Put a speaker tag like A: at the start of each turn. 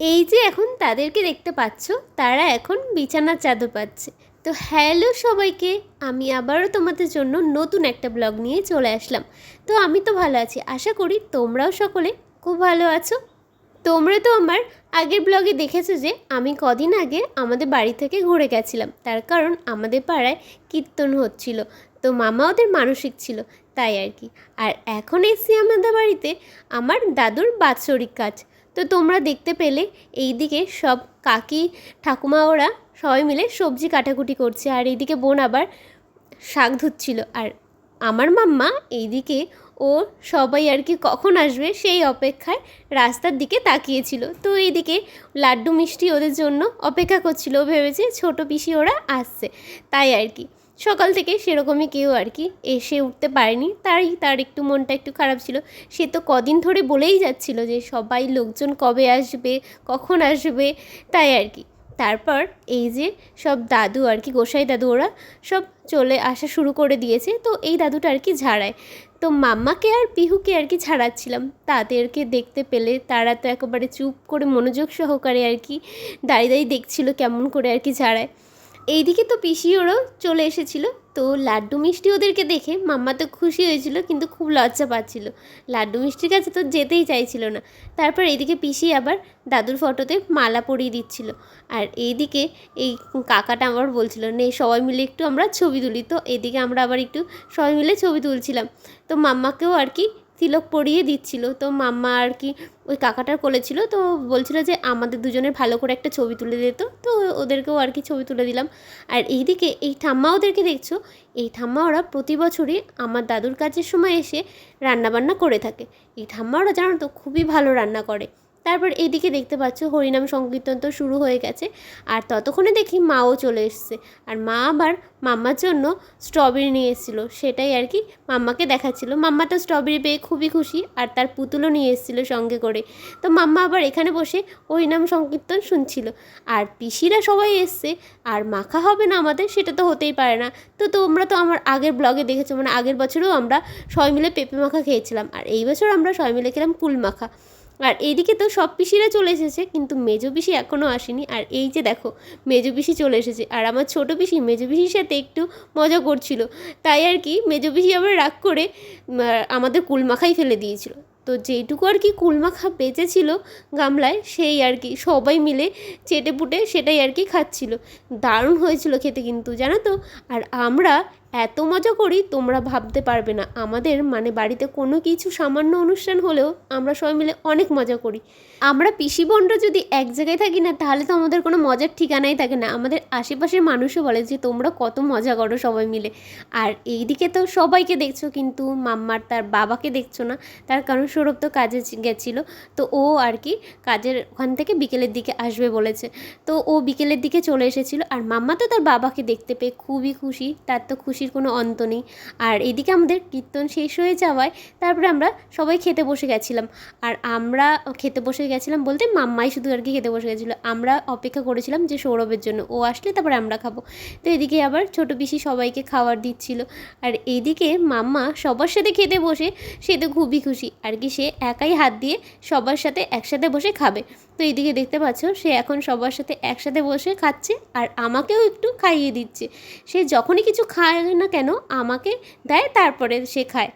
A: এই যে এখন তাদেরকে দেখতে পাচ্ছ, তারা এখন বিছানার চাদর পাচ্ছে। তো হ্যালো সবাইকে, আমি আবারও তোমাদের জন্য নতুন একটা ব্লগ নিয়ে চলে আসলাম। তো আমি তো ভালো আছি, আশা করি তোমরাও সকলে খুব ভালো আছো। তোমরা তো আমার আগের ব্লগে দেখেছ যে, আমি কদিন আগে আমাদের বাড়ি থেকে ঘুরে গেছিলাম। তার কারণ আমাদের পাড়ায় কীর্তন হচ্ছিল, তো মামা ওদের মানসিক ছিল, তাই আর কি। আর এখন এসছি আমাদের বাড়িতে আমার দাদুর বাৎসরিক কাজ। তো তোমরা দেখতে পেলে এইদিকে সব কাকি, ঠাকুমা ওরা সবাই মিলে সবজি কাটাকুটি করছে। আর এইদিকে বোন আবার শাক ধুচ্ছিল। আর আমার মাম্মা এইদিকে ও সবাই আর কি কখন আসবে সেই অপেক্ষায় রাস্তার দিকে তাকিয়েছিল। তো এইদিকে লাড্ডু মিষ্টি ওদের জন্য অপেক্ষা করছিল, ভেবেছে ছোটো পিসি ওরা আসছে। তাই আর কি। সকাল থেকে সেরকমই কেউ আর কি এসে উঠতে পারেনি। তাই তার একটু মনটা একটু খারাপ ছিল। সে তো কদিন ধরে বলেই যাচ্ছিল যে সবাই লোকজন কবে আসবে, কখন আসবে, তাই আর কি। তারপর এই যে সব দাদু আর কি, গোসাই দাদু ওরা সব চলে আসা শুরু করে দিয়েছে। তো এই দাদুটা আর কি ঝাড়ায়। তো মাম্মাকে আর পিহুকে আর কি ছাড়াচ্ছিলাম তাদেরকে দেখতে পেলে, তারা তো একেবারে চুপ করে মনোযোগ সহকারে আর কি দাঁড়িয়ে দাঁড়িয়ে দেখছিল কেমন করে আর কি ঝাড়ায়। এইদিকে তো পিসি ওরাও চলে এসেছিল। তো লাড্ডু মিষ্টি ওদেরকে দেখে মাম্মা তো খুশি হয়েছিল, কিন্তু খুব লজ্জা পাচ্ছিল। লাড্ডু মিষ্টির কাছে তো যেতেই চাইছিল না। তারপর এইদিকে পিসি আবার দাদুর ফটোতে মালা পরিয়ে দিচ্ছিল। আর এইদিকে এই কাকাটা আমার বলছিল, নে, সবাই মিলে একটু আমরা ছবি তুলি। তো এদিকে আমরা আবার একটু সবাই মিলে ছবি তুলছিলাম। তো মাম্মাকেও আর কি তিলক পরিয়ে দিচ্ছিল। তো মাম্মা আর কি ওই কাকাটার কোলে ছিল, তো বলছিল যে আমাদের দুজনের ভালো করে একটা ছবি তুলে দিত তো ওদেরকেও আর কি ছবি তুলে দিলাম। আর এইদিকে এই ঠাম্মা ওদেরকে দেখছ, এই ঠাম্মা ওরা প্রতি বছরই আমার দাদুর কাজের সময় এসে রান্নাবান্না করে থাকে। এই ঠাম্মা ওরা জানো তো খুবই ভালো রান্না করে। তারপর এইদিকে দেখতে পাচ্ছ হরিনাম সংকীর্তন তো শুরু হয়ে গেছে। আর ততক্ষণে দেখি মাও চলে এসছে। আর মা আবার মাম্মার জন্য স্ট্রবেরি নিয়ে এসেছিল। সেটাই আর কি মাম্মাকে দেখাচ্ছিল। মাম্মা তো স্ট্রবেরি পেয়ে খুবই খুশি আর তার পুতুলও নিয়ে এসেছিল সঙ্গে করে। তো মাম্মা আবার এখানে বসে হরিনাম সংকীর্তন শুনছিল। আর পিসিরা সবাই এসছে। আর মাখা হবে না আমাদের সেটা তো হতেই পারে না। তো তোমরা তো আমার আগের ব্লগে দেখেছ। মানে আগের বছরেও আমরা সবাই মিলে পেঁপে মাখা খেয়েছিলাম। আর এই বছর আমরা সবাই মিলে খেলাম কুল মাখা। আর এইদিকে তো সব পিসিরা চলে এসেছে, কিন্তু মেজো পিসি এখনও আসেনি। আর এই যে দেখো, মেজো পিসি চলে এসেছে। আর আমার ছোটো পিসি, মেজো পিসির সাথে একটু মজা করছিল। তাই আর কি, মেজো পিসি আবার রাগ করে আমাদের কুলমাখাই ফেলে দিয়েছিল। তো যেইটুকু আর কি কুলমাখা বেঁচেছিল গামলায়, সেই আর কি সবাই মিলে চেটে পুটে সেটাই আর কি খাচ্ছিল। দারুণ হয়েছিল খেতে কিন্তু, জানো তো? আর আমরা এত মজা করি তোমরা ভাবতে পারবে না। আমাদের মানে বাড়িতে কোনো কিছু সামান্য অনুষ্ঠান হলেও আমরা সবাই মিলে অনেক মজা করি। আমরা পিসি বোনরা যদি এক জায়গায় থাকি না, তাহলে তো আমাদের কোনো মজার ঠিকানাই থাকে না। আমাদের আশেপাশের মানুষও বলে যে, তোমরা কত মজা করো সবাই মিলে। আর এইদিকে তো সবাইকে দেখছ, কিন্তু মাম্মার তার বাবাকে দেখছ না। তার কারণ সৌরভ তো কাজে গেছিল। তো ও আর কি কাজের ওখান থেকে বিকেলের দিকে আসবে বলেছে। তো ও বিকেলের দিকে চলে এসেছিল। আর মাম্মা তো তার বাবাকে দেখতে পেয়ে খুবই খুশি। তার তো খুশির কোনো অন্ত নেই। আর এদিকে আমাদের কীর্তন শেষ হয়ে যাওয়ায় তারপরে আমরা সবাই খেতে বসে গেছিলাম। আর আমরা খেতে বসে গেছিলাম বলতে মাম্মাই শুধু আর কি খেতে বসে গেছিল। আমরা অপেক্ষা করেছিলাম যে সৌরভের জন্য, ও আসলে তারপরে আমরা খাব। তো এদিকে আবার ছোটো পিসি সবাইকে খাবার দিচ্ছিল। আর এইদিকে মাম্মা সবার সাথে খেতে বসে, সে তো খুবই খুশি। আর কি সে একাই হাত দিয়ে সবার সাথে একসাথে বসে খাবে। তো এইদিকে দেখতে পাচ্ছ, সে এখন সবার সাথে একসাথে বসে খাচ্ছে আর আমাকেও একটু খাইয়ে দিচ্ছে। সে যখনই কিছু খায় না কেন, আমাকে দেয়, তারপরে সে খায়।